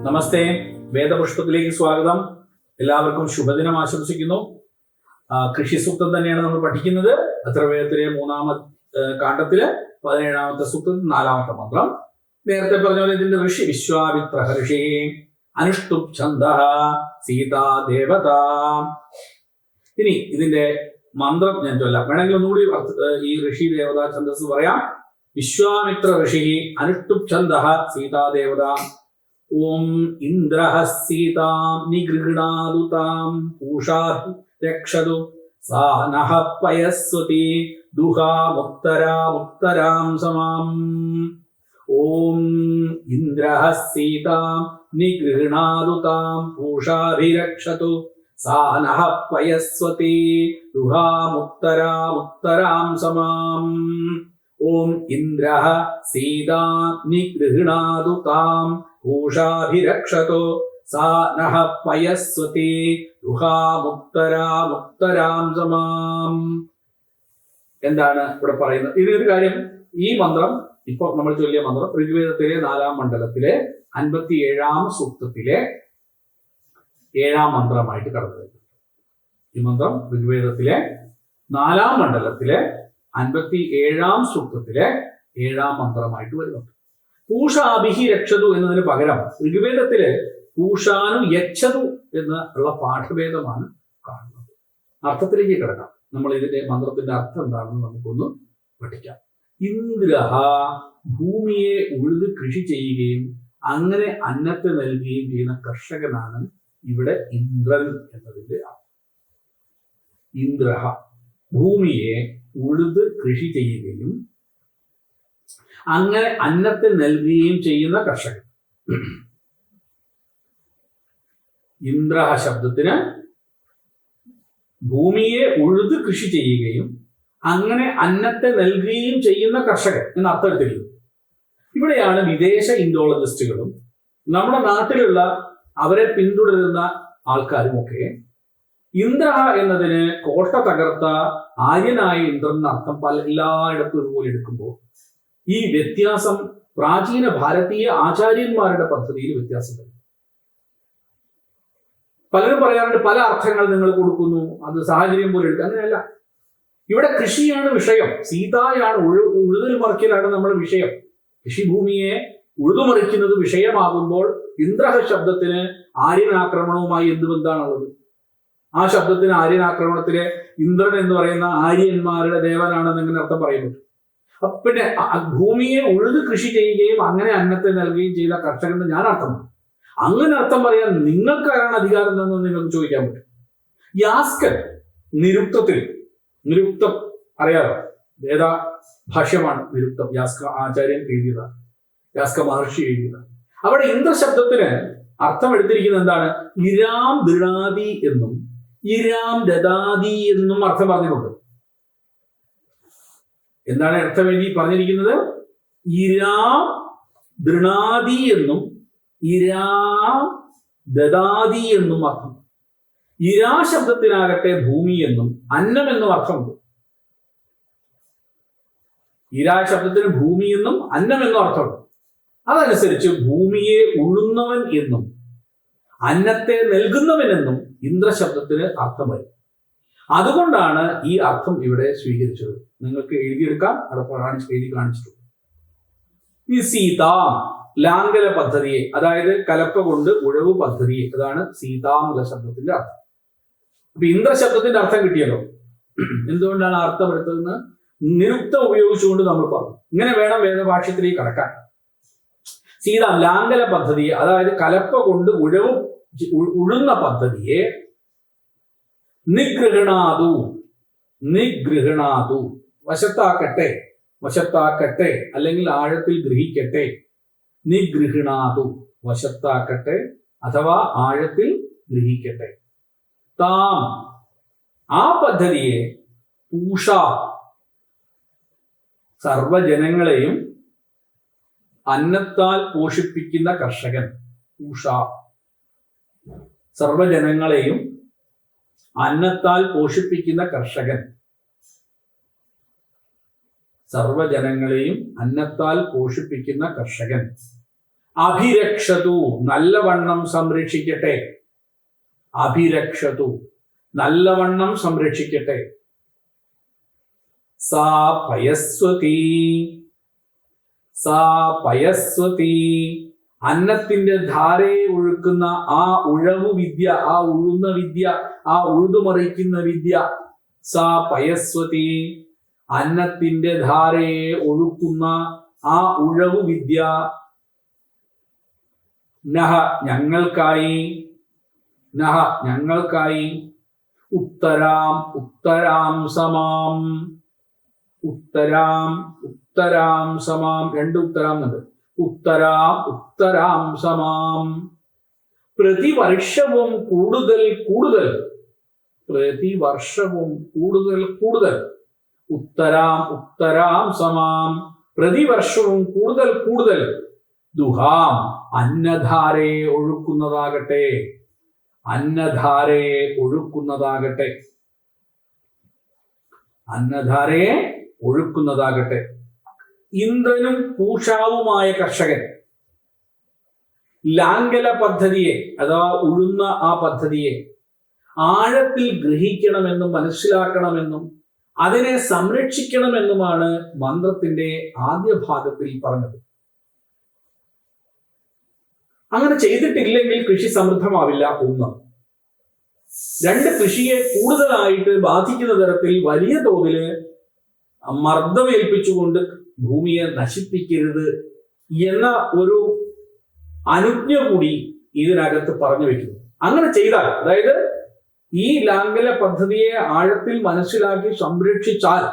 നമസ്തേ. വേദപുഷ്പത്തിലേക്ക് സ്വാഗതം. എല്ലാവർക്കും ശുഭദിനം ആശംസിക്കുന്നു. കൃഷി സൂക്തം തന്നെയാണ് നമ്മൾ പഠിക്കുന്നത്. അത്രവേദത്തിലെ മൂന്നാമ ഏ, കാണ്ഡത്തിലെ പതിനേഴാമത്തെ സൂക്തം നാലാമത്തെ മന്ത്രം. നേരത്തെ പറഞ്ഞ പോലെ ഇതിന്റെ ഋഷി വിശ്വാമിത്ര ഋഷി. അനുഷ്ടുപ് ഛന്ദ സീതാ ദേവത. ഇനി ഇതിന്റെ മന്ത്രം ഞാൻ ചൊല്ലാം. വേണമെങ്കിൽ ഒന്നുകൂടി ഈ ഋഷി ദേവതാ ഛന്ദസ് പറയാം. വിശ്വാമിത്ര ഋഷി അനുഷ്ടുപ് ഛന്ദ സീതാ ദേവത. ഓം ഇന്ദ്രഃ സീതാം നിഗൃഹണാതു താം പൂഷാ രക്ഷതു സാ നഃ പയസ്വതി ദുഹാമുത്തരാമുത്തരാം സമാം ഓം ഇന്ദ്രഃ സീതാം നിഗൃഹണാതു താം പൂഷാഭിരക്ഷതു സാ നഃ പയസ്വതി ദുഹാമുത്തരാമുത്തരാം സമാം ഓം ഇന്ദ്രഃ സീതാം നിഗൃഹണാതു താം പൂഷാഭിരക്ഷതോ സാ നഃ പയസ്വതി ദുഹാമുത്തരാമുത്തരാം സമാം എന്താണ് ഇവിടെ പറയുന്നത്? ഇതൊരു കാര്യം ഈ മന്ത്രം ഇപ്പൊ നമ്മൾ ചൊല്ലിയ മന്ത്രം ഋഗ്വേദത്തിലെ നാലാം മണ്ഡലത്തിലെ അൻപത്തി ഏഴാം സൂക്തത്തിലെ ഏഴാം മന്ത്രമായിട്ട് കടന്നു വരുന്നു. ഈ മന്ത്രം ഋഗ്വേദത്തിലെ നാലാം മണ്ഡലത്തിലെ അൻപത്തി ഏഴാം സൂക്തത്തിലെ ഏഴാം മന്ത്രമായിട്ട് വരുന്നുണ്ട്. പൂഷാഭിഹി രക്ഷതു എന്നതിന് പകരം ഋഗ്വേദത്തിലെ പൂഷാനു യക്ഷതു എന്ന് ഉള്ള പാഠഭേദമാണ് കാണുന്നത്. അർത്ഥത്തിലേക്ക് കിടക്കാം. നമ്മൾ ഇതിന്റെ മന്ത്രത്തിന്റെ അർത്ഥം എന്താണെന്ന് നമുക്കൊന്ന് പഠിക്കാം. ഇന്ദ്രഹ ഭൂമിയെ ഉഴുത് കൃഷി ചെയ്യുകയും അങ്ങനെ അന്നത്തെ നൽകുകയും ചെയ്യുന്ന കർഷകനാണ് ഇവിടെ ഇന്ദ്രൻ എന്നതിന്റെ അർത്ഥം. ഇന്ദ്രഹ ഭൂമിയെ ഉഴുത് കൃഷി ചെയ്യുകയും അങ്ങനെ അന്നത്തിൽ നൽകുകയും ചെയ്യുന്ന കർഷകൻ. ഇന്ദ്രഹ ശബ്ദത്തിന് ഭൂമിയെ ഉഴുത് കൃഷി ചെയ്യുകയും അങ്ങനെ അന്നത്തെ നൽകുകയും ചെയ്യുന്ന കർഷകൻ എന്ന അർത്ഥത്തിലും ഇവിടെയാണ് വിദേശ ഇൻഡോളജിസ്റ്റുകളും നമ്മുടെ നാട്ടിലുള്ള അവരെ പിന്തുടരുന്ന ആൾക്കാരുമൊക്കെ ഇന്ദ്ര എന്നതിന് കോട്ട തകർത്ത ആര്യനായ ഇന്ദ്രൻ അർത്ഥം പല എല്ലായിടത്തും ഒരുപോലെ എടുക്കുമ്പോൾ ഈ വ്യത്യാസം പ്രാചീന ഭാരതീയ ആചാര്യന്മാരുടെ പദ്ധതിയിൽ വ്യത്യാസം വരും പലരും പറയാറുണ്ട് പല അർത്ഥങ്ങൾ നിങ്ങൾ കൊടുക്കുന്നു അത് സാഹചര്യം പോലെ എടുക്കുക അങ്ങനെയല്ല. ഇവിടെ കൃഷിയാണ് വിഷയം. സീതായാണ് ഉഴു ഉഴുതൽ മറിക്കലാണ് നമ്മുടെ വിഷയം. കൃഷിഭൂമിയെ ഉഴുതുമറിക്കുന്നത് വിഷയമാകുമ്പോൾ ഇന്ദ്രഹ ശബ്ദത്തിന് ആര്യനാക്രമണവുമായി എന്ത് ബന്ധമാണുള്ളത് ആ ശബ്ദത്തിന് ആര്യനാക്രമണത്തിലെ ഇന്ദ്രൻ എന്ന് പറയുന്ന ആര്യന്മാരുടെ ദേവനാണെന്ന് എങ്ങനെ അർത്ഥം അപ്പൊ പിന്നെ ഭൂമിയെ ഉഴുത് കൃഷി ചെയ്യുകയും അങ്ങനെ അന്നത്തെ നൽകുകയും ചെയ്ത കർഷകൻ ഞാൻ അർത്ഥം അങ്ങനെ അർത്ഥം പറയാൻ നിങ്ങൾക്കാരാണ് അധികാരം എന്ന് നിങ്ങൾക്ക് ചോദിക്കാൻ പറ്റും. യാസ്കൻ നിരുക്തത്തിൽ നിരുക്തം അറിയാലോ? വേദ ഭാഷ്യമാണ് നിരുക്തം. യാസ്ക ആചാര്യൻ എഴുതിയതാണ് യാസ്ക മഹർഷി എഴുതിയതാണ് അവിടെ ഇന്ദ്രശബ്ദത്തിന് അർത്ഥം എടുത്തിരിക്കുന്നത് എന്താണ്? ഇരാം ദൃഢാതി എന്നും ഇരാം ദദാതി എന്നും അർത്ഥം പറഞ്ഞിട്ടുണ്ട്. എന്താണ് അർത്ഥം എഴുതി പറഞ്ഞിരിക്കുന്നത്? ഇരാ ദൃണാതി എന്നും ഇരാ ദദാതി എന്നും അർത്ഥം. ഇരാ ശബ്ദത്തിനാകട്ടെ ഭൂമി എന്നും അന്നം എന്നും അർത്ഥമുണ്ട്. ഇരാ ശബ്ദത്തിന് ഭൂമി എന്നും അന്നം എന്നും അർത്ഥമുണ്ട്. അതനുസരിച്ച് ഭൂമിയെ ഉഴുന്നവൻ എന്നും അന്നത്തെ നൽകുന്നവൻ എന്നും ഇന്ദ്രശബ്ദത്തിന് അർത്ഥം വരും. അതുകൊണ്ടാണ് ഈ അർത്ഥം ഇവിടെ സ്വീകരിച്ചത്. നിങ്ങൾക്ക് എഴുതിയെടുക്കാം അവിടെ എഴുതി കാണിച്ചിട്ടുണ്ട്. ഈ സീതാം ലാംഗല പദ്ധതിയെ അതായത് കലപ്പ കൊണ്ട് ഉഴവ് പദ്ധതിയെ അതാണ് സീതാമല ശബ്ദത്തിന്റെ അർത്ഥം. അപ്പൊ ഇന്ദ്രശബ്ദത്തിന്റെ അർത്ഥം കിട്ടിയല്ലോ. എന്തുകൊണ്ടാണ് അർത്ഥം എടുത്തതെന്ന്? നിരുക്തം ഉപയോഗിച്ചുകൊണ്ട് നമ്മൾ പറഞ്ഞു. ഇങ്ങനെ വേണം വേദഭാഷ്യത്തിലേക്ക് കടക്കാൻ. സീത ലാംഗല പദ്ധതിയെ അതായത് കലപ്പ കൊണ്ട് ഉഴവ് ഉഴുന്ന പദ്ധതിയെ നിഗൃഹണാതു നിഗൃഹണാതു വശത്താക്കട്ടെ വശത്താക്കട്ടെ അല്ലെങ്കിൽ ആഴത്തിൽ ഗ്രഹിക്കട്ടെ. നിഗൃഹണാതു വശത്താക്കട്ടെ അഥവാ ആഴത്തിൽ ഗ്രഹിക്കട്ടെ. താം ആ പദ്ധതിയെ പൂഷ സർവജനങ്ങളെയും അന്നത്താൽ പോഷിപ്പിക്കുന്ന കർഷകൻ പൂഷ. സർവജനങ്ങളെയും അന്നത്താൽ പോഷിപ്പിക്കുന്ന കർഷകൻ. സർവജനങ്ങളെയും അന്നത്താൽ പോഷിപ്പിക്കുന്ന കർഷകൻ. അഭിരക്ഷതു നല്ലവണ്ണം സംരക്ഷിക്കട്ടെ. അഭിരക്ഷതു നല്ലവണ്ണം സംരക്ഷിക്കട്ടെ. സാ പയസ്വതി സാ പയസ്വതി. അന്നത്തിന്റെ ധാരയെ ഒഴുക്കുന്ന ആ ഉഴവു വിദ്യ ആ ഉഴുന്ന വിദ്യ ആ ഉഴുതുമറിക്കുന്ന വിദ്യ സാ പയസ്വതി അന്നത്തിന്റെ ധാരയെ ഒഴുക്കുന്ന ആ ഉഴവു വിദ്യ നഹ ഞങ്ങൾക്കായി നഹ ഞങ്ങൾക്കായി ഉത്തരാം ഉത്തരാം സമാം ഉത്തരാം ഉത്തരാം സമാം രണ്ട് ഉത്തരാം എന്നുണ്ട്. ഉത്തരാം ഉത്തരാം സമാം. പ്രതിവർഷവും കൂടുതൽ കൂടുതൽ. പ്രതിവർഷവും കൂടുതൽ കൂടുതൽ. ഉത്തരാം ഉത്തരാം സമാം. പ്രതിവർഷവും കൂടുതൽ കൂടുതൽ. ദുഹാം അന്നധാരയെ ഒഴുക്കുന്നതാകട്ടെ. അന്നധാരയെ ഒഴുക്കുന്നതാകട്ടെ. അന്നധാരയെ ഒഴുക്കുന്നതാകട്ടെ. ഇന്ദ്രനും പൂഷാവുമായ കർഷകൻ. ലാംഗല പദ്ധതിയെ അഥവാ ഉഴുന്ന ആ പദ്ധതിയെ ആഴത്തിൽ ഗ്രഹിക്കണമെന്നും മനസ്സിലാക്കണമെന്നും അതിനെ സംരക്ഷിക്കണമെന്നുമാണ് മന്ത്രത്തിന്റെ ആദ്യ ഭാഗത്തിൽ പറഞ്ഞത്. അങ്ങനെ ചെയ്തിട്ടില്ലെങ്കിൽ കൃഷി സമൃദ്ധമാവില്ല ഒന്ന് രണ്ട് കൃഷിയെ കൂടുതലായിട്ട് ബാധിക്കുന്ന തരത്തിൽ വലിയ തോതിൽ മർദ്ദമേൽപ്പിച്ചുകൊണ്ട് ഭൂമിയെ നശിപ്പിക്കരുത് എന്ന ഒരു അനുജ്ഞ കൂടി ഇതിനകത്ത് പറഞ്ഞു വെക്കുന്നു. അങ്ങനെ ചെയ്താൽ അതായത് ഈ ലാംഗല പദ്ധതിയെ ആഴത്തിൽ മനസ്സിലാക്കി സംരക്ഷിച്ചാൽ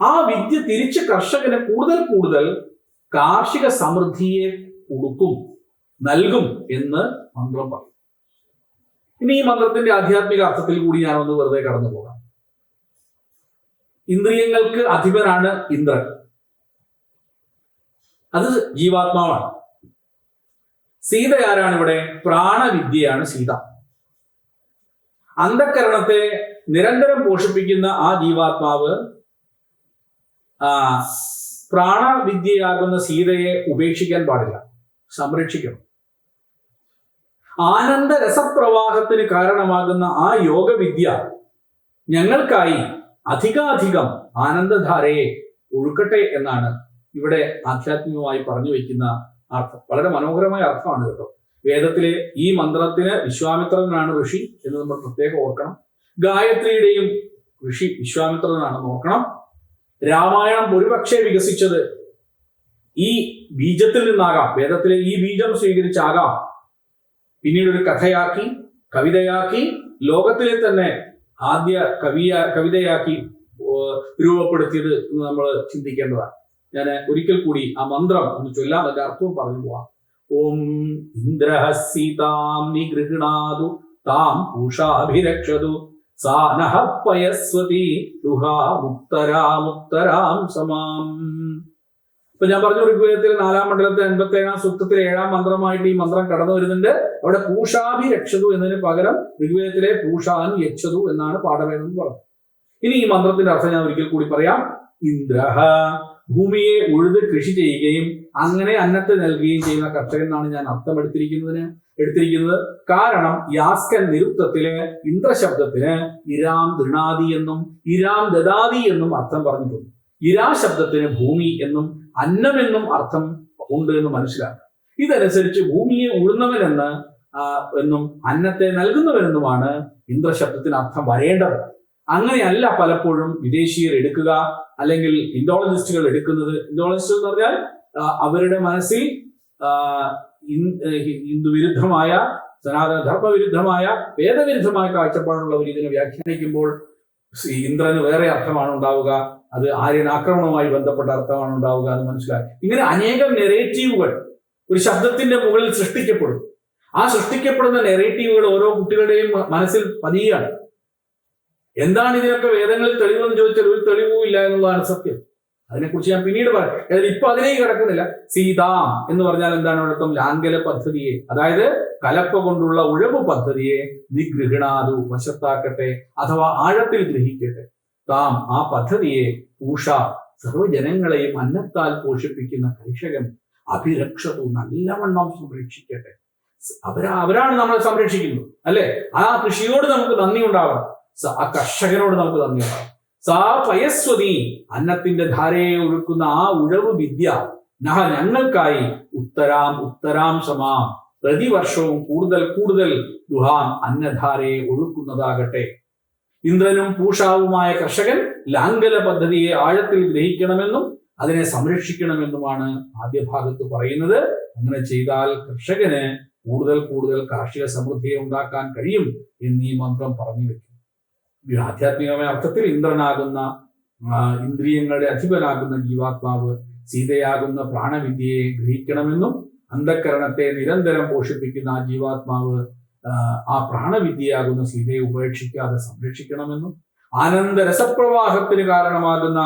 ആ വിദ്യ തിരിച്ച് കർഷകന് കൂടുതൽ കൂടുതൽ കാർഷിക സമൃദ്ധിയെ കൊടുക്കും നൽകും എന്ന് മന്ത്രം പറയും ഇനി ഈ മന്ത്രത്തിന്റെ ആധ്യാത്മിക അർത്ഥത്തിൽ കൂടി ഞാനൊന്ന് വെറുതെ കടന്നു പോകാം ഇന്ദ്രിയങ്ങൾക്ക് അധിപനാണ് ഇന്ദ്രൻ. അത് ജീവാത്മാവാണ്. സീത ആരാണ് ഇവിടെ? പ്രാണവിദ്യയാണ് സീത. അന്ധക്കരണത്തെ നിരന്തരം പോഷിപ്പിക്കുന്ന ആ ജീവാത്മാവ് ആ പ്രാണവിദ്യയാകുന്ന സീതയെ ഉപേക്ഷിക്കാൻ പാടില്ല. സംരക്ഷിക്കണം. ആനന്ദ രസപ്രവാഹത്തിന് കാരണമാകുന്ന ആ യോഗവിദ്യ ഞങ്ങൾക്കായി അധികാധികം ആനന്ദധാരയെ ഒഴുക്കട്ടെ എന്നാണ് ഇവിടെ ആധ്യാത്മികമായി പറഞ്ഞു വയ്ക്കുന്ന അർത്ഥം. വളരെ മനോഹരമായ അർത്ഥമാണ് കേട്ടോ. വേദത്തിലെ ഈ മന്ത്രത്തിന് വിശ്വാമിത്രനാണ് ഋഷി എന്ന് നമ്മൾ പ്രത്യേകം ഓർക്കണം. ഗായത്രിയുടെയും ഋഷി വിശ്വാമിത്രനാണെന്ന് ഓർക്കണം. രാമായണം ഒരുപക്ഷെ വികസിച്ചത് ഈ ബീജത്തിൽ നിന്നാകാം. വേദത്തിലെ ഈ ബീജം സ്വീകരിച്ചാകാം. പിന്നീട് ഒരു കഥയാക്കി കവിതയാക്കി ലോകത്തിലെ തന്നെ ആദ്യ കവിയ കവിതയാക്കി രൂപപ്പെടുത്തിയത് എന്ന് നമ്മൾ ചിന്തിക്കേണ്ടതാണ്. ഞാൻ ഒരിക്കൽ കൂടി ആ മന്ത്രം ഒന്ന് ചൊല്ലാൻ അതിന്റെ അർത്ഥവും പറഞ്ഞു പോവാം. ഓം ഇന്ദ്ര സീതാം നിഗൃഹണാതു താം പൂഷാഭിരക്ഷതു സാനഹ പയസ്വതി ദുഹാ മുക്തരാമുക്തരാം സമാം. ഇപ്പൊ ഞാൻ പറഞ്ഞു ഋഗ്വേദത്തിൽ നാലാം മണ്ഡലത്തിൽ എൺപത്തി ഏഴാം സൂക്തത്തിലെ ഏഴാം മന്ത്രമായിട്ട് ഈ മന്ത്രം കടന്നു വരുന്നുണ്ട്. അവിടെ പൂഷാഭി രക്ഷതു എന്നതിന് പകരം ഋഗ്വേദത്തിലെ പൂഷാൻ യക്ഷതു എന്നാണ് പാഠവേദം എന്ന് പറഞ്ഞത്. ഇനി ഈ മന്ത്രത്തിന്റെ അർത്ഥം ഞാൻ ഒരിക്കൽ കൂടി പറയാം. ഇന്ദ്രഹ ഭൂമിയെ ഉഴുത് കൃഷി ചെയ്യുകയും അങ്ങനെ അന്നത്തെ നൽകുകയും ചെയ്യുന്ന കർഷകൻ എന്നാണ് ഞാൻ അർത്ഥം എടുത്തിരിക്കുന്നതിന് എടുത്തിരിക്കുന്നത്. കാരണം യാസ്കൻ നിരുക്തത്തിൽ ഇന്ദ്രശബ്ദത്തിന് ഇരാം ദൃണാദി എന്നും ഇരാം ദദാദി എന്നും അർത്ഥം പറഞ്ഞിട്ടുണ്ട്. ഇരാ ശബ്ദത്തിന് ഭൂമി എന്നും അന്നമെന്നും അർത്ഥം ഉണ്ട് എന്ന് മനസ്സിലാക്കുക. ഇതനുസരിച്ച് ഭൂമിയെ ഉഴുന്നവനെന്ന് എന്നും അന്നത്തെ നൽകുന്നവനെന്നുമാണ് ഇന്ദ്രശബ്ദത്തിന് അർത്ഥം വരേണ്ടത്. അങ്ങനെയല്ല പലപ്പോഴും വിദേശീയർ എടുക്കുക അല്ലെങ്കിൽ ഇൻഡോളജിസ്റ്റുകൾ എടുക്കുന്നത്. ഇൻഡോളജിസ്റ്റ് എന്ന് പറഞ്ഞാൽ അവരുടെ മനസ്സിൽ ഹിന്ദു വിരുദ്ധമായ സനാതന ധർമ്മവിരുദ്ധമായ വേദവിരുദ്ധമായ കാഴ്ചപ്പാടുള്ളവർ ഇതിനെ വ്യാഖ്യാനിക്കുമ്പോൾ ഇന്ദ്രന് വേറെ അർത്ഥമാണ് ഉണ്ടാവുക അത് ആര്യൻ ആക്രമണവുമായി ബന്ധപ്പെട്ട അർത്ഥമാണ് ഉണ്ടാവുക എന്ന് മനസ്സിലാക്കി ഇങ്ങനെ അനേകം നെറേറ്റീവുകൾ ഒരു ശബ്ദത്തിന്റെ മുകളിൽ സൃഷ്ടിക്കപ്പെടും. ആ സൃഷ്ടിക്കപ്പെടുന്ന നെറേറ്റീവുകൾ ഓരോ കുട്ടികളുടെയും മനസ്സിൽ പതിയാണ് എന്താണ് ഇതിനൊക്കെ വേദങ്ങളിൽ തെളിവെന്ന് ചോദിച്ചാൽ ഒരു തെളിവുമില്ല എന്നുള്ളതാണ് സത്യം. അതിനെക്കുറിച്ച് ഞാൻ പിന്നീട് പറയാം. ഏതായാലും ഇപ്പൊ അതിലേക്ക് കിടക്കുന്നില്ല. സീതാം എന്ന് പറഞ്ഞാൽ എന്താണ് അർത്ഥം ലാംഗല പദ്ധതിയെ? അതായത് കലപ്പ കൊണ്ടുള്ള ഉഴവ് പദ്ധതിയെ നിഗൃഹണാതു വശത്താക്കട്ടെ അഥവാ ആഴത്തിൽ ഗ്രഹിക്കട്ടെ. താം ആ പദ്ധതിയെ പൂഷ സർവജനങ്ങളെയും അന്നത്താൽ പോഷിപ്പിക്കുന്ന കർഷകൻ അഭിരക്ഷതു നല്ലവണ്ണം സംരക്ഷിക്കട്ടെ. അവരാ അവരാണ് നമ്മളെ സംരക്ഷിക്കുന്നത്. അല്ലെ? ആ കൃഷിയോട് നമുക്ക് നന്ദി ഉണ്ടാവണം. ആ കർഷകനോട് നമുക്ക് നന്ദി ഉണ്ടാവണം. സാ പയസ്വതി. അന്നത്തിന്റെ ധാരയെ ഒഴുക്കുന്ന ആ ഉഴവ് വിദ്യ നഹ ഞങ്ങൾക്കായി ഉത്തരാം ഉത്തരാം ശമാം പ്രതിവർഷവും കൂടുതൽ കൂടുതൽ ദുഹാം അന്നധാരയെ ഒഴുക്കുന്നതാകട്ടെ. ഇന്ദ്രനും പൂഷാവുമായ കർഷകൻ ലാംഗല പദ്ധതിയെ ആഴത്തിൽ ഗ്രഹിക്കണമെന്നും അതിനെ സംരക്ഷിക്കണമെന്നുമാണ് ആദ്യ ഭാഗത്ത് പറയുന്നത്. അങ്ങനെ ചെയ്താൽ കർഷകന് കൂടുതൽ കൂടുതൽ കാർഷിക സമൃദ്ധിയെ ഉണ്ടാക്കാൻ കഴിയും എന്നീ മന്ത്രം പറഞ്ഞു വെക്കും ആധ്യാത്മികമായ അർത്ഥത്തിൽ ഇന്ദ്രനാകുന്ന ഇന്ദ്രിയങ്ങളുടെ അധിപനാകുന്ന ജീവാത്മാവ് സീതയാകുന്ന പ്രാണവിദ്യയെ ഗ്രഹിക്കണമെന്നും അന്ധക്കരണത്തെ നിരന്തരം പോഷിപ്പിക്കുന്ന ആ ജീവാത്മാവ് ആ പ്രാണവിദ്യയാകുന്ന സീതയെ ഉപേക്ഷിക്കാതെ സംരക്ഷിക്കണമെന്നും ആനന്ദ രസപ്രവാഹത്തിന് കാരണമാകുന്ന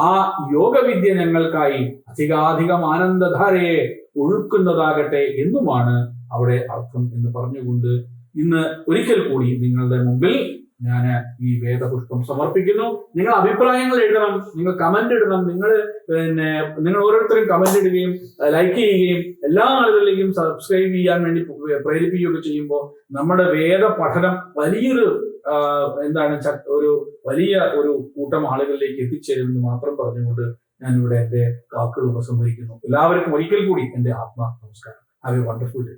ആ യോഗവിദ്യ ഞങ്ങൾക്കായി അധികാധികം ആനന്ദധാരയെ ഒഴുക്കുന്നതാകട്ടെ എന്നുമാണ് അവിടെ അർത്ഥം എന്ന് പറഞ്ഞുകൊണ്ട് ഇന്ന് ഒരിക്കൽ കൂടി നിങ്ങളുടെ മുമ്പിൽ ഞാൻ ഈ വേദപുഷ്പം സമർപ്പിക്കുന്നു. നിങ്ങൾ അഭിപ്രായങ്ങൾ എഴുതണം നിങ്ങൾ കമന്റ് ഇടണം നിങ്ങൾ പിന്നെ നിങ്ങൾ ഓരോരുത്തരും കമന്റ് ഇടുകയും ലൈക്ക് ചെയ്യുകയും എല്ലാ ആളുകളിലേക്കും സബ്സ്ക്രൈബ് ചെയ്യാൻ വേണ്ടി പ്രേരിപ്പിക്കുകയൊക്കെ ചെയ്യുമ്പോൾ നമ്മുടെ വേദ പഠനം വലിയൊരു എന്താണ് ഒരു വലിയ ഒരു കൂട്ടം ആളുകളിലേക്ക് എത്തിച്ചേരുമെന്ന് മാത്രം പറഞ്ഞുകൊണ്ട് ഇവിടെ എന്റെ വാക്കുകൾ ഉപസംഹരിക്കുന്നു. എല്ലാവർക്കും ഒരിക്കൽ കൂടി എന്റെ ആത്മ നമസ്കാരം. Have A wonderful day